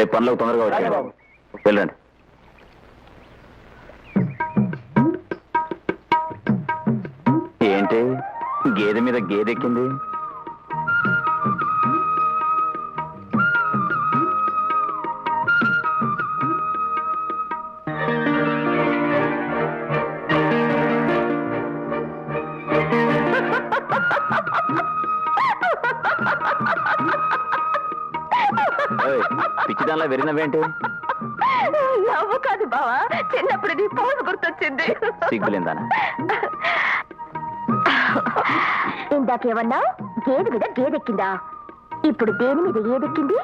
రేపు పనులకు తొందరగా వచ్చాయి బాబు. వెళ్ళండి. ఏంటి? గేదె మీద గేదె పిచ్చిదానిలా వెరినవేంటి నవ్వు కాదు బావా చిన్నప్పుడు నీ పోజు గుర్తొచ్చింది. సిగ్గులేందానా? ఇందాకేమన్నా గేదె మీద గేదెక్కిందా? ఇప్పుడు దేని మీద ఏదెక్కింది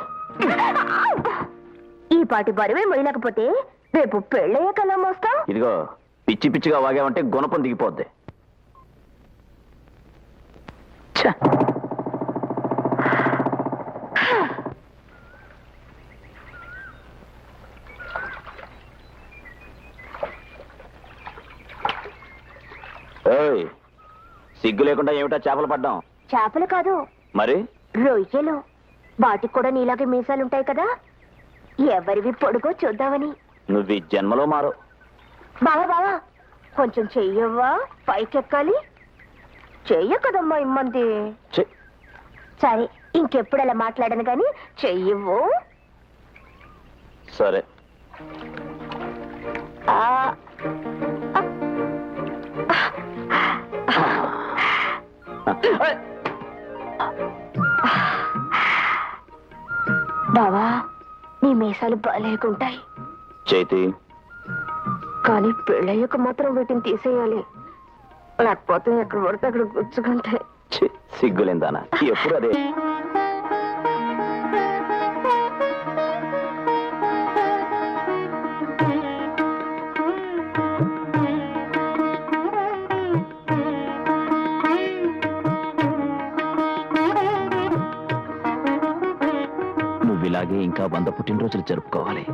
ఈ పాటి బరువే మొయ్యలేకపోతే రేపు పెళ్ళయ్యే కలా మోస్తా ఇదిగో పిచ్చి పిచ్చిగా వాగామంటే గుణపం దిగిపోద్ది ఛ! ఏయ్, సిగ్గు లేకుండా ఏమిటా చేపలు పడ్డాం? చేపలు కాదు. మరి? రొయ్యలు. వాటికి కూడా నీలాగే మీసాలుంటాయి కదా? ఎవరివి పొడుగో చూద్దామని. నువ్వు ఈ జన్మలో మారు బావా బావా కొంచెం చెయ్యవ్వా? పైకెక్కాలి. చెయ్య కదమ్మా ఇమ్మంది! సరే ఇంకెప్పుడు అలా మాట్లాడను గాని చెయ్యవు సరే. ఆ. బావా నీ మీసాలు బాగాలేకుంటాయి చైతి. కానీ పెళ్ళయ్యాక మాత్రం వీటిని తీసేయాలి. లేకపోతే ఎక్కడ పడితే అక్కడ గుచ్చుకుంటాయి. సిగ్గులేందానా ఎప్పుడు అదే? ఇంకా వంద పుట్టినరోజులు జరుపుకోవాలి.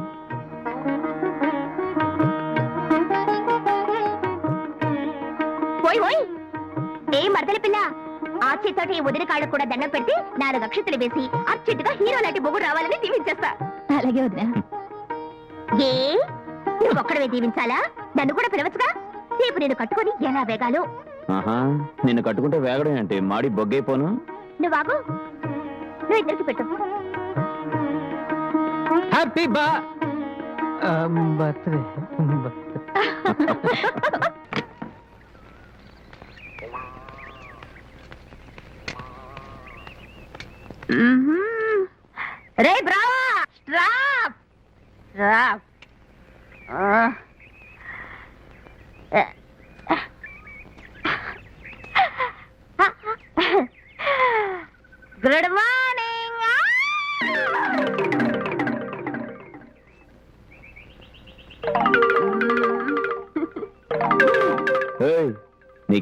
ఏ మరదల పిల్ల? ఆ చేతోటి వదిన కాళ్ళకు కూడా దండం పెడితే నాలుగు అక్షతలు వేసి అర్చెట్టుగా హీరో లాంటి బొగుడు రావాలని దీవించేస్తా. అలాగే వదిన. ఏ? నువ్వు ఒక్కడవే దీవించాలా? నన్ను కూడా పిలవచ్చుగా? రేపు నేను కట్టుకొని ఎలా వేగాలో? ఆహా నిన్ను కట్టుకుంటే వేగడం ఏంటి మాడి బొగ్గైపోను. నువ్వు బాబు నువ్వు ఇద్దరికి పెట్టు. హ్యాపీ బా బర్త్డే రే బ్రావా స్ట్రాప్ స్ట్రాప్ గుడ్ మార్నింగ్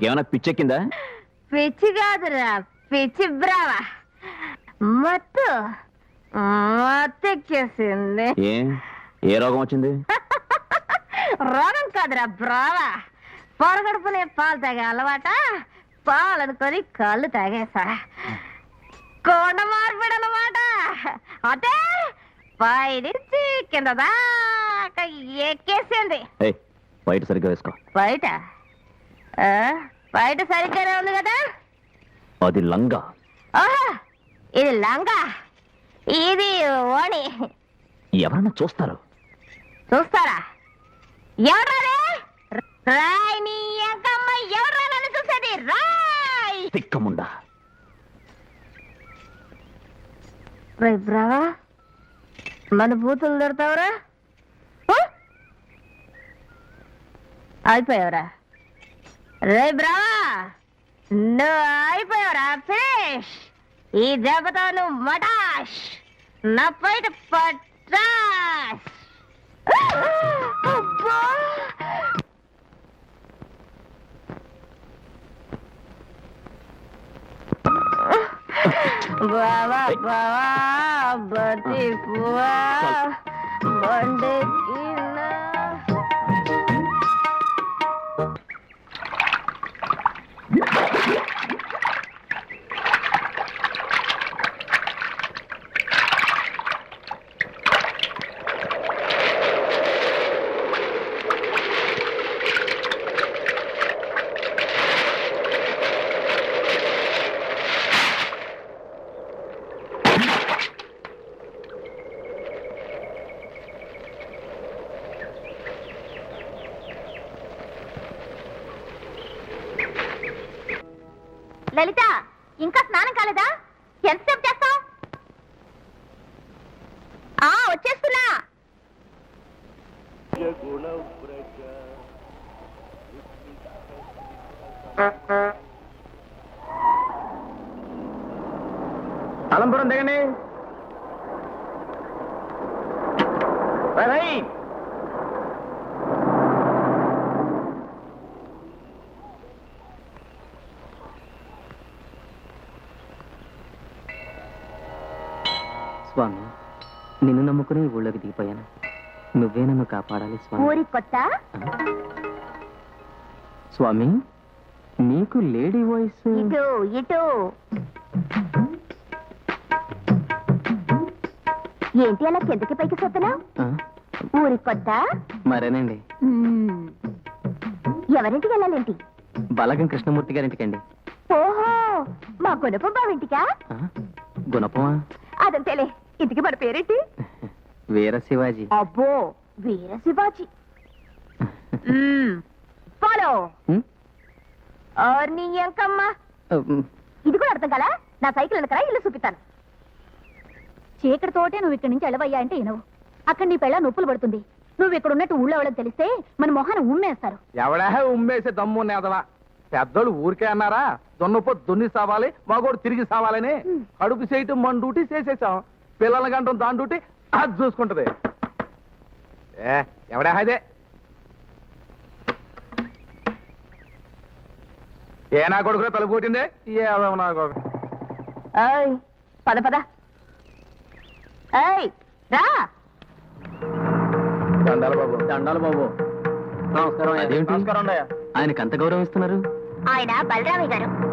నీకేమైనా పిచ్చెక్కిందా? పిచ్చి కాదురా పిచ్చి బ్రావా మత్తు మత్తెక్కేసింది. ఏ? ఏ రోగం వచ్చింది? రోగం కాదురా బ్రావా. పొరగడుపునే పాలు తాగే అలవాట? పాలు అనుకొని కళ్ళు తాగేసా. కొండ మార్పిడి అన్నమాట అదే పైనుంచి కింద దాకా ఎక్కేసింది. ఏయ్ బయట సరిగ్గా వేసుకో. బయట? బయట సరిగ్గానే ఉంది కదా? అది లంగా. ఓహో ఇది లంగా. ఇది ఓణి. ఎవరన్నా చూస్తారు? చూస్తారా? ఎవరారే రాయ్ నీ ఎంకమ్మ ఎవరా నన్ను చూసేది రాయ్! తిక్కముండా. రై బ్రావా మన బూతులు దొరుకుతావరా అయిపోయావరా రే బ్రావా నువ్వు అయిపోయావురా ఫినిష్. ఈ దెబ్బతో నువ్వు మటాష్. నా పైట పటాష్ బావా బావా బతి పువ్వా బండెక్కిన అలంపురం దిగండి. రైట్ స్వామి నిన్ను నమ్ముకుని ఊళ్ళోకి దిగిపోయాను. నువ్వే నన్ను కాపాడాలి స్వామి. ఊరి కొత్త? స్వామి నీకు లేడీ వాయిస్. ఇటు ఇటు. ఏంటి అలా కిందకి పైకి చూస్తున్నావు? ఊరి కొత్త? మరేనండి. ఎవరింటికి వెళ్ళాలేంటి? బలగం కృష్ణమూర్తి గారింటికండి. ఓహో మా గుణపు బావింటికా గుణపమా? అదంతేలే ఇంటికి మన పేరేంటి? వీర శివాజీ. అబ్బో వీర శివాజీ. ఫాలో. ఎంకమ్మా ఇది కూడా అర్థం కదా నా సైకిల్ వెనకరా ఇల్లు చూపిస్తాను. చీకటితోటే నువ్వు ఇక్కడి నుంచి వెళ్ళవయ్యా అంటే వినవు. అక్కడ నీ పెళ్ళ నొప్పులు పడుతుంది. నువ్వు ఇక్కడ ఉన్నట్టు ఊళ్ళో వాళ్ళకి తెలిస్తే మన మొహాన ఉమ్మేస్తారు. ఎవడా ఉమ్మేసే దమ్ము నేదవా? పెద్దోళ్ళు ఊరికే అన్నారా? దున్నపో దున్ని సావాలి మగోడు తిరిగి సావాలని. కడుపు చేయటం మన డ్యూటీ చేసేసాం. పిల్లల గంటం దాని డ్యూటీ అది చూసుకుంటది. ఏ ఎవడా అదే ఏ నా కొడుకులో తలుపు కొట్టింది? ఏదో నా కొడుకు. ఏయ్ పద పద. ఏయ్ రా. దండాలి బాబు. దండాలు బాబు. నమస్కారం అదేంటి? నమస్కారం అన్నయ్య. ఆయనకి అంత గౌరవం ఇస్తున్నారు? ఆయన బలరామయ్య గారు.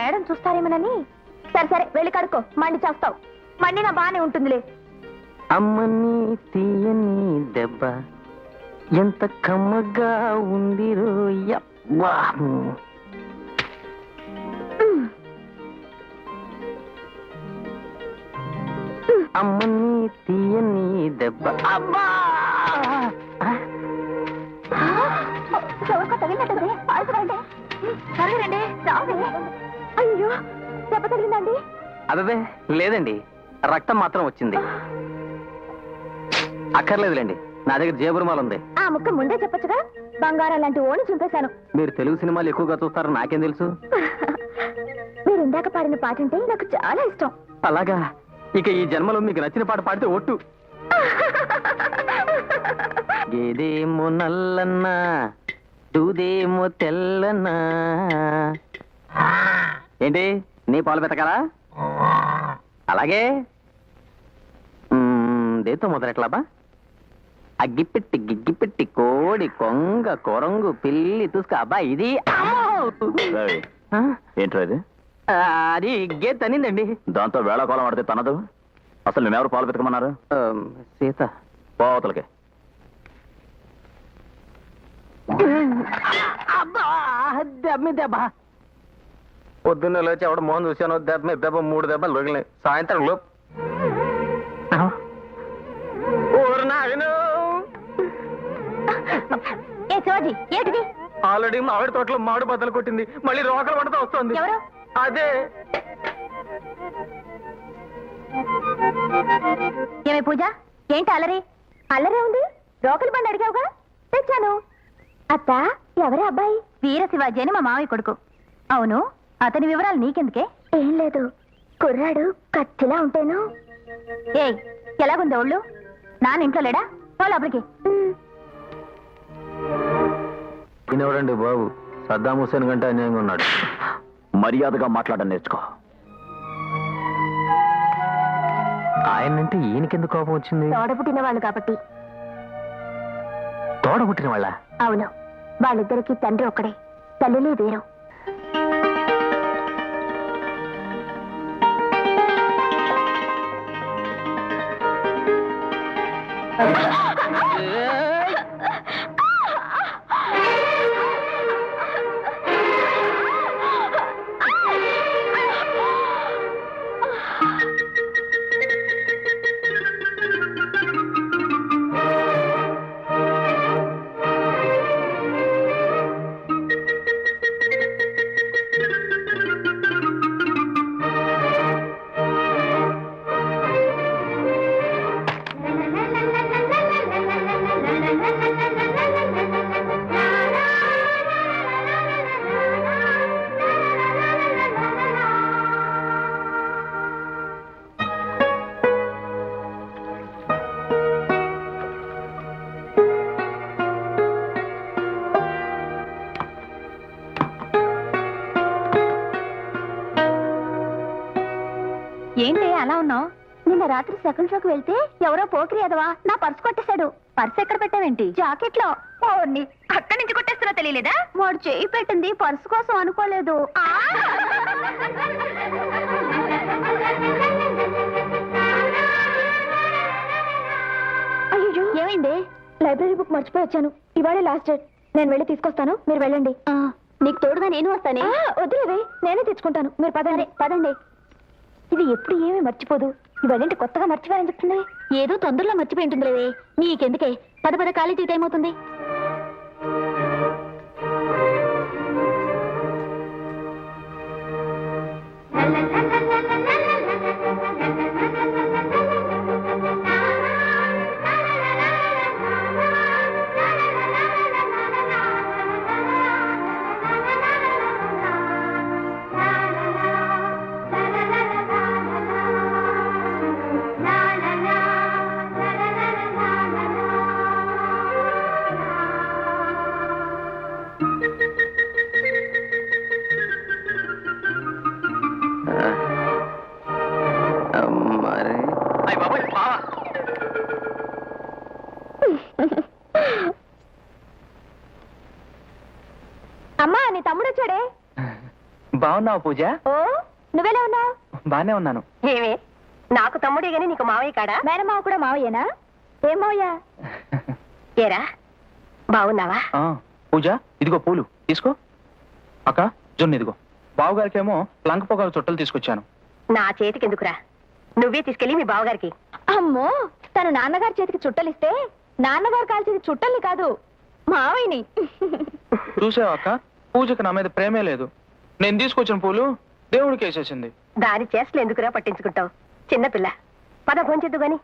మేడం చూస్తారేమోనని? సరే సరే వెళ్ళి కడుక్కో. మండి చేస్తావు. మండినా బానే ఉంటుందిలే. అమ్మని తీయని దెబ్బ ఎంత కమ్మగా ఉంది. అమ్మని తీయని దెబ్బ. అబ్బా! ఎవరికో త్వరగా రండి. రావే అయ్యో దెబ్బ తగిలిందండి అదే లేదండి. రక్తం మాత్రం వచ్చింది. అక్కర్లేదులేండి. నా దగ్గర జేబురుమాలు ఉంది. ఆ ముక్క ముందే చెప్పొచ్చుగా? బంగారం లాంటి ఓణి చింపేశాను. మీరు తెలుగు సినిమాలు ఎక్కువగా చూస్తారని నాకేం తెలుసు? మీరు ఇందాక పాడిన పాట అంటే నాకు చాలా ఇష్టం. అలాగా. ఇక ఈ జన్మలో మీకు నచ్చిన పాట పాడితే ఒట్టు. గేదేమో నల్లన్న దూదేమో తెల్లన్న. ఏంటి? నీ పాలు పెతకాలా అలాగే? దేంతో మొదలెట్లాబా అగ్గిపెట్టి గిగ్గిపెట్టి కోడి కొంగ కొరంగు పిల్లి తుస్క. అబ్బా ఇది? ఏంట్రా ఇది? అది గేట్ తనిందండి దాంతో వేళాకోళం ఆడితే తనదు? అసలు మేమెవరు పాలు పెతకమన్నారు సీత. పోవతలకి అబ్బా మీద దెబ్బ. పొద్దున్న లేచి ఎవడ మోహన్ చూశాను దెబ్బ దెబ్బ మూడు దెబ్బలు రగిలినాయి సాయంత్రం లోపు. ఏ శివాజీ ఏంటిది ఆల్రెడీ మామిడి తోటలో మామిడి బద్దలు కొట్టింది. మళ్ళీ రోకలు వంటతో వస్తుంది. ఎవరు? అదే. ఏమే పూజ ఏంటి అల్లరి అల్లరే ఉంది? రోకలి బండి అడిగావుగా? తెచ్చాను. అత్త ఎవరే అబ్బాయి? వీర శివాజీ అని మా మావయ్య కొడుకు. అవును? అతని వివరాలు నీకెందుకే? ఏం లేదు. కుర్రాడు కత్తిలా ఉంటేను. ఏ ఎలాగుంది ఒళ్ళు? నాన్న ఇంట్లో లేడా? పో లోపలికి. ఈయనెవడండి బాబు. సద్దాం హుసేన్ కంటే అన్యాయంగా ఉన్నాడు. మర్యాదగా మాట్లాడడం నేర్చుకో. ఆయనంటే ఈయనకెందుకు కోపం వచ్చింది? తోడ పుట్టిన వాళ్ళు కాబట్టి. తోడ పుట్టిన వాళ్ళ అవును. వాళ్ళిద్దరికి తండ్రి ఒక్కడే. తల్లిని వేరు. ఏంటి అలా ఉన్నావు? నిన్న రాత్రి సెకండ్ షోకి వెళ్తే ఎవరో పోకిరి అదవా నా పర్స్ కొట్టేశాడు. పర్స్ ఎక్కడ పెట్టావేంటి? జాకెట్లో ఓర్ని అక్కడి నుంచి కొట్టేస్తున్నా తెలియలేదా? వాడు చేయి పెట్టింది పర్స్ కోసం అనుకోలేదు! అయ్యో ఏమైంది? లైబ్రరీ బుక్ మర్చిపోయి వచ్చాను. ఇవాళ లాస్ట్ డేట్. నేను వెళ్ళి తీసుకొస్తాను. మీరు వెళ్ళండి. నీకు తోడుగా నేను వస్తానే. వద్దులేవే నేనే తెచ్చుకుంటాను. మీరు పదండి. పదండి. ఇది ఎప్పుడు ఏమీ మర్చిపోదు. ఇవాళేంటి కొత్తగా మర్చిపోయారని చెప్తుంది ఏదో తొందరలో మర్చిపోయి ఉంటుందిలేవే. నీకెందుకే? పద పద కాలేజీ టైం అవుతుంది. బాగున్నావు పూజ? ఓ నువ్వెలా ఉన్నావు? బానే ఉన్నాను. ఏమే నాకు తమ్ముడే గాని నీకు మావయ్య కాడా? మేనమావ కూడా మావయ్యనా? ఏం మావయ్య? ఏరా బాగున్నావా? ఆ, పూజ ఇదిగో పూలు తీసుకో. అక్క జొన్న ఇదిగో. బావగారికేమో లంక పొగాకు చుట్టలు తీసుకొచ్చాను. నా చేతికి ఎందుకురా నువ్వే తీసుకెళ్ళి మీ బావగారికి. అమ్మో తను నాన్నగారి చేతికి చుట్టలిస్తే నాన్నగారు కాల్చేది చుట్టల్ని కాదు మావయ్యని. చూసావా అక్క? పూజకి నా మీద ప్రేమే లేదు. నేను తీసుకొచ్చిన పూలు దేవుడికి వేసేసింది. దాని చేష్టలు ఎందుకురా పట్టించుకుంటావు? చిన్నపిల్ల పద భోంచెద్దు గాని.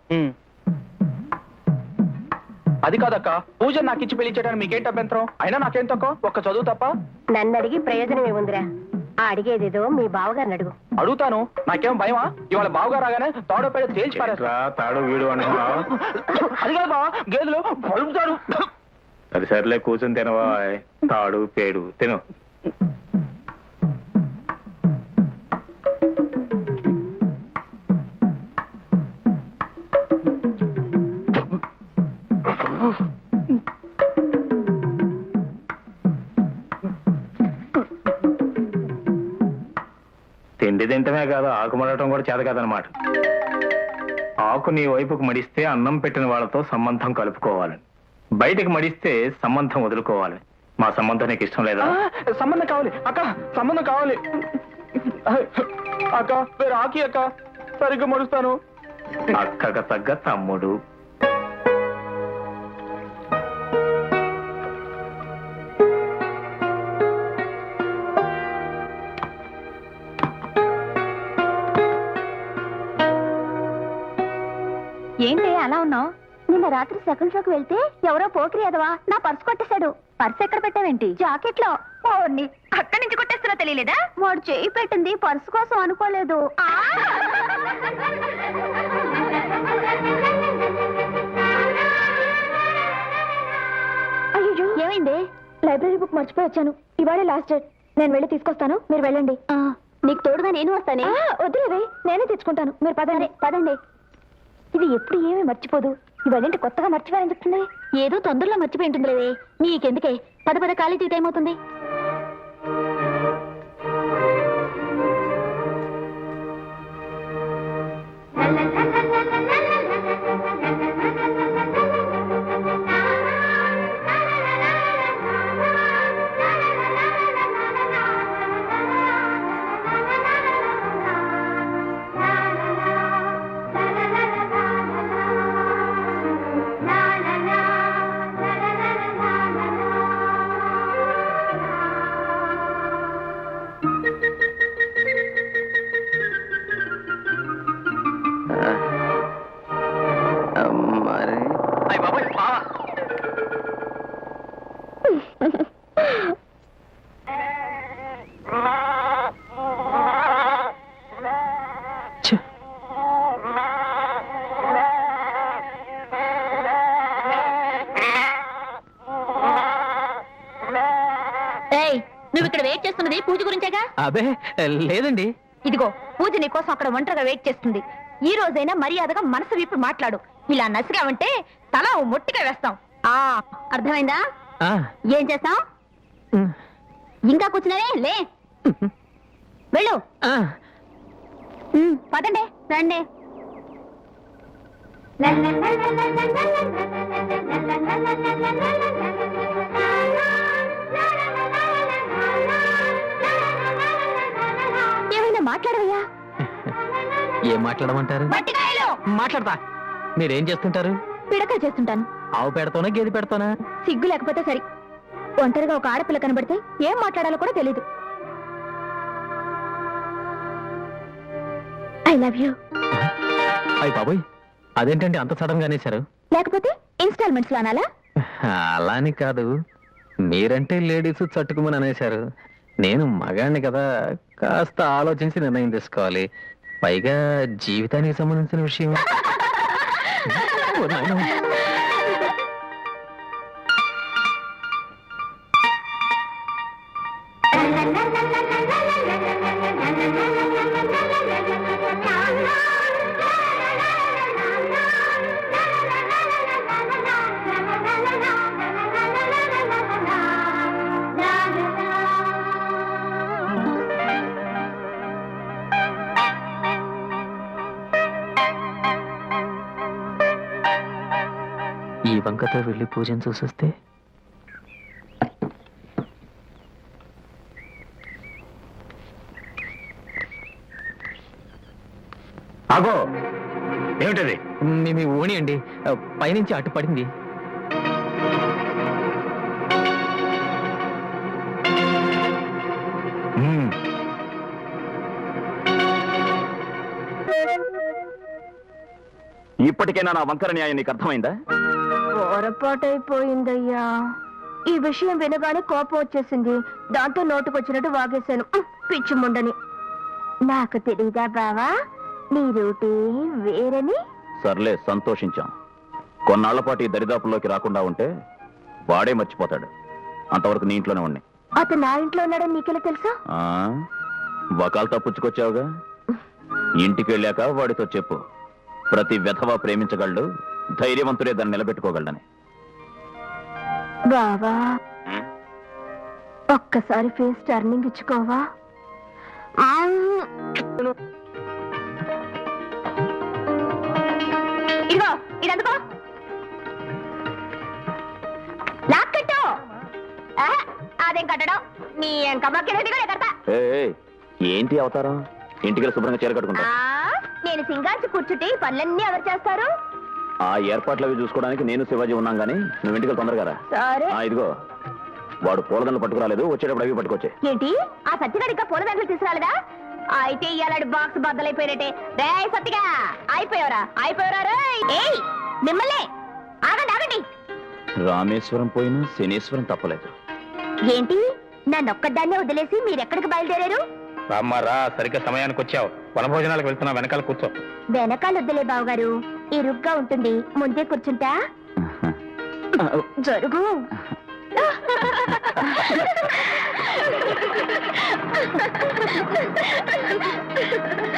అది కాదక్క. పూజ నాకు ఇచ్చి పెళ్ళి చేయడానికి మీకేంటి అభ్యంతరం? అయినా నాకేం తక్కువ? ఒక్క చదువు తప్ప? నన్ను అడిగి ప్రయోజనం ఏముందిరా ఆ అడిగేదేదో మీ బావగారిని అడుగు. అడుగుతాను. నాకేం భయమా? ఇవాళ బావగా రాగానే తాడో పేడ తేల్చి పారేస్తా. తాడు వీడు అంటున్నా అది కాదు బావ గేదెలు పలుపుతారు సరే సర్లే కూర్చొని తినవా తాడు పేడు తిను. తింటమే కాదు ఆకు మడటం కూడా చేత కాదనమాట ఆకు నీ వైపుకు మడిస్తే అన్నం పెట్టిన వాళ్ళతో సంబంధం కలుపుకోవాలని బయటికి మడిస్తే సంబంధం వదులుకోవాలి. మా సంబంధం నీకు ఇష్టం లేదా? సంబంధం కావాలి. అక్క సంబంధం కావాలి. అక్క వేరే ఆకి అక్క. సరిగ్గా మడుస్తాను. అక్కగ తగ్గ తమ్ముడు. అలా ఉన్నావు? నిన్న రాత్రి సెకండ్ షోకి వెళ్తే ఎవరో పోకిరి అదవా నా పర్స్ కొట్టేశాడు. పర్స్ ఎక్కడ పెట్టావేంటి? జాకెట్లో అక్కడి నుంచి కొట్టేస్తున్నా తెలియలేదా? వాడు చేయి పెట్టింది పర్స్ కోసం అనుకోలేదు. ఆ! అయ్యో ఏమైంది? లైబ్రరీ బుక్ మర్చిపోయి వచ్చాను. ఇవాళ లాస్ట్ డేట్. నేను వెళ్ళి తీసుకొస్తాను. మీరు వెళ్ళండి. నీకు తోడుగా నేను వస్తానే. వద్దులేవే నేనే తెచ్చుకుంటాను. మీరు పదండి. పదండి. ఇది ఎప్పుడు ఏమీ మర్చిపోదు. ఇవాళేంటి కొత్తగా మర్చిపోయాలని చెప్తుంది ఏదో తొందరలో మర్చిపోయి ఉంటుంది లేవే నీకెందుకే పద పద కాలేజీ టైం అవుతుంది. అబే లేదండి. ఇదిగో పూజ నీ కోసం అక్కడ ఒంటరిగా వెయిట్ చేస్తుంది. ఈ రోజైనా మర్యాదగా మనసు విప్పి మాట్లాడు. ఇలా నసిగావంటే తల ఓ మొట్టిగా వేస్తాం. ఆ అర్థమైందా? ఆ, ఏం చేస్తాం? ఉమ్, ఇంకా కూర్చున్నావే? లే. వెళ్ళు. ఆ. ఉమ్, పదండి రండి. మాట్లాడవయ్యా. ఏం మాట్లాడమంటారు? మాట్లాడతా. మీరేం చేస్తుంటారు? పిడక చేస్తుంటాను. ఆవు పెడతానా గేదె పెడతానా? సిగ్గు లేకపోతే సరి. ఒంటరిగా ఒక ఆడపిల్ల కనబడితే ఏం మాట్లాడాలో కూడా తెలీదు. I love you. అయ్యి బాబోయ్ అదేంటండి అంత సడన్గా అనేశారు? లేకపోతే ఇన్స్టాల్మెంట్స్లో అనాలా? అలా అని కాదు. మీరంటే లేడీస్ చట్టుకుమని అనేశారు. నేను మగాణ్ణి కదా కాస్త ఆలోచించి నిర్ణయం తీసుకోవాలి. పైగా జీవితానికి సంబంధించిన విషయం. వంకతో వెళ్ళి పూజను చూసొస్తే? ఆగో! ఏమిటది? మీ మీ ఓణి అండి. పైనుంచి అటు పడింది. ఇప్పటికైనా నా వంకర న్యాయం నీకు అర్థమైందా? పొరపాటైపోయిందయ్యా. ఈ విషయం వినగానే కోపం వచ్చేసింది. దాంతో నోటుకొచ్చినట్టు వాగేశాను. పిచ్చి ముండని. నాకు తెలీదా బావా? నీ రూటే వేరని? సర్లే సంతోషించాం. కొన్నాళ్ళ పాటు ఈ దరిదాపుల్లోకి రాకుండా ఉంటే వాడే మర్చిపోతాడు. అంతవరకు నీ ఇంట్లోనే ఉండి. అతను నా ఇంట్లో ఉన్నాడని నీకెలా తెలుసా? వకాలతో పుచ్చుకొచ్చావుగా? ఇంటికి వెళ్ళాక వాడితో చెప్పు. ప్రతి వెధవ ప్రేమించగలడు ధైర్యవంతుడే దాన్ని నిలబెట్టుకోగలడని. బావా. ఒక్కసారి ఫేస్ టర్నింగ్ ఇచ్చుకోవా? ఇదిగో ఇదందుకో. లాక్ కట్టు. ఆ, అదేం కట్టడం? నీ ఎంకమ్మకి కడతా. ఏయ్, ఏంటి అవతారం? ఇంటికి శుభ్రంగా చీర కట్టుకుంటా. ఆ, నేను సింగార్చి కూర్చుంటే ఈ పనులన్నీ ఎవరు చేస్తారు? ఆ ఏర్పాట్లు అవి చూసుకోవడానికి నేను శివాజీ ఉన్నాం గానీ నువ్వు ఇంటికి తొందరగా రా. సరే. ఆ ఇదిగో. వాడు పూలదండలు పట్టుకురాలేదు వచ్చేటప్పుడు అవి పట్టుకొచ్చే. ఏంటి? ఆ సత్యగాడు ఇంకా పూల దండలు తీసుకురాలేదా? అయితే ఇయ్యాలాడు బాక్స్ బద్దలైపోయినట్టే. రే సత్తిగా అయిపోయావరా అయిపోయారా రేయ్? ఏయ్ మిమ్మల్ని. ఆగండి ఆగండి. రామేశ్వరం పోయినా శనీశ్వరం తప్పలేదు. ఏంటి? నన్నొక్కదాన్నే వదిలేసి మీరెక్కడికి బయలుదేరారు? రామ్మా రా సరిగ్గా సమయానికి వచ్చావు వనభోజనాలకు వెళ్తున్నా వెనకాల కూర్చో. వెనకాల వద్దులే బావగారు. ఇరుగ్గా ఉంటుంది. ముందే కూర్చుంటా? జరుగు.